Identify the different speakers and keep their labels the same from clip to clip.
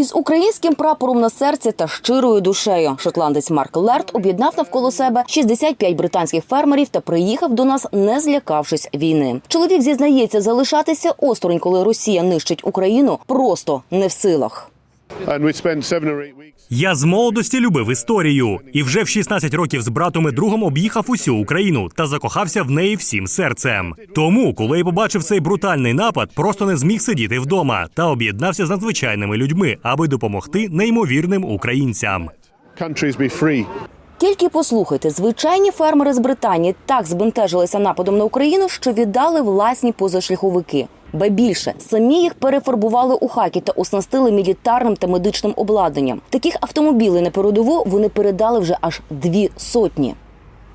Speaker 1: Із українським прапором на серці та щирою душею шотландець Марк Лерт об'єднав навколо себе 65 британських фермерів та приїхав до нас, не злякавшись війни. Чоловік зізнається, залишатися осторонь, коли Росія нищить Україну, просто не в силах.
Speaker 2: And we spent seven or eight weeks.
Speaker 3: Я з молодості любив історію, і вже в 16 років з братом і другом об'їхав усю Україну та закохався в неї всім серцем. Тому, коли я побачив цей брутальний напад, просто не зміг сидіти вдома та об'єднався з надзвичайними людьми, аби допомогти неймовірним українцям.
Speaker 2: Countries.
Speaker 1: Тільки послухайте, звичайні фермери з Британії так збентежилися нападом на Україну, що віддали власні позашляховики. Ба більше самі їх перефарбували у хакі та оснастили мілітарним та медичним обладнанням. Таких автомобілей на передову вони передали вже аж дві сотні.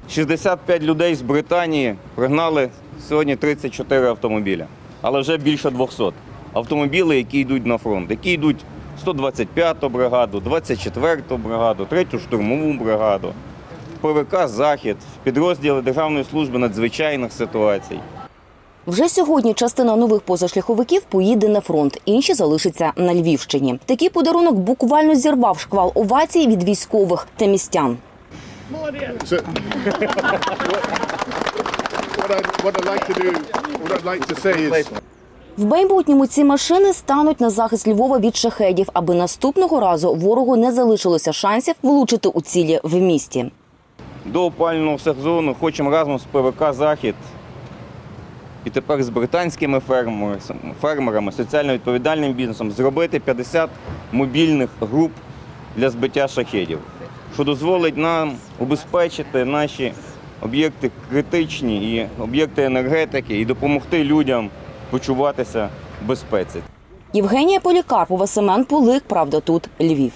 Speaker 4: 65 людей з Британії пригнали сьогодні 34 автомобіля, але вже більше 200. Автомобіли, які йдуть на фронт, які йдуть 125-ту бригаду, 24-ту бригаду, 3-ю штурмову бригаду, ПВК Захід, підрозділи Державної служби надзвичайних ситуацій.
Speaker 1: Вже сьогодні частина нових позашляховиків поїде на фронт, інші залишаться на Львівщині. Такий подарунок буквально зірвав шквал овацій від військових та містян. В майбутньому ці машини стануть на захист Львова від шахедів, аби наступного разу ворогу не залишилося шансів влучити у цілі в місті.
Speaker 4: До опального сезону хочемо разом з ПВК Захід і тепер з британськими фермерами, соціально відповідальним бізнесом зробити 50 мобільних груп для збиття шахедів, що дозволить нам убезпечити наші об'єкти критичні і об'єкти енергетики і допомогти людям почуватися в безпеці.
Speaker 1: Євгенія Полікарпова, Семен Пулик. Правда, тут Львів.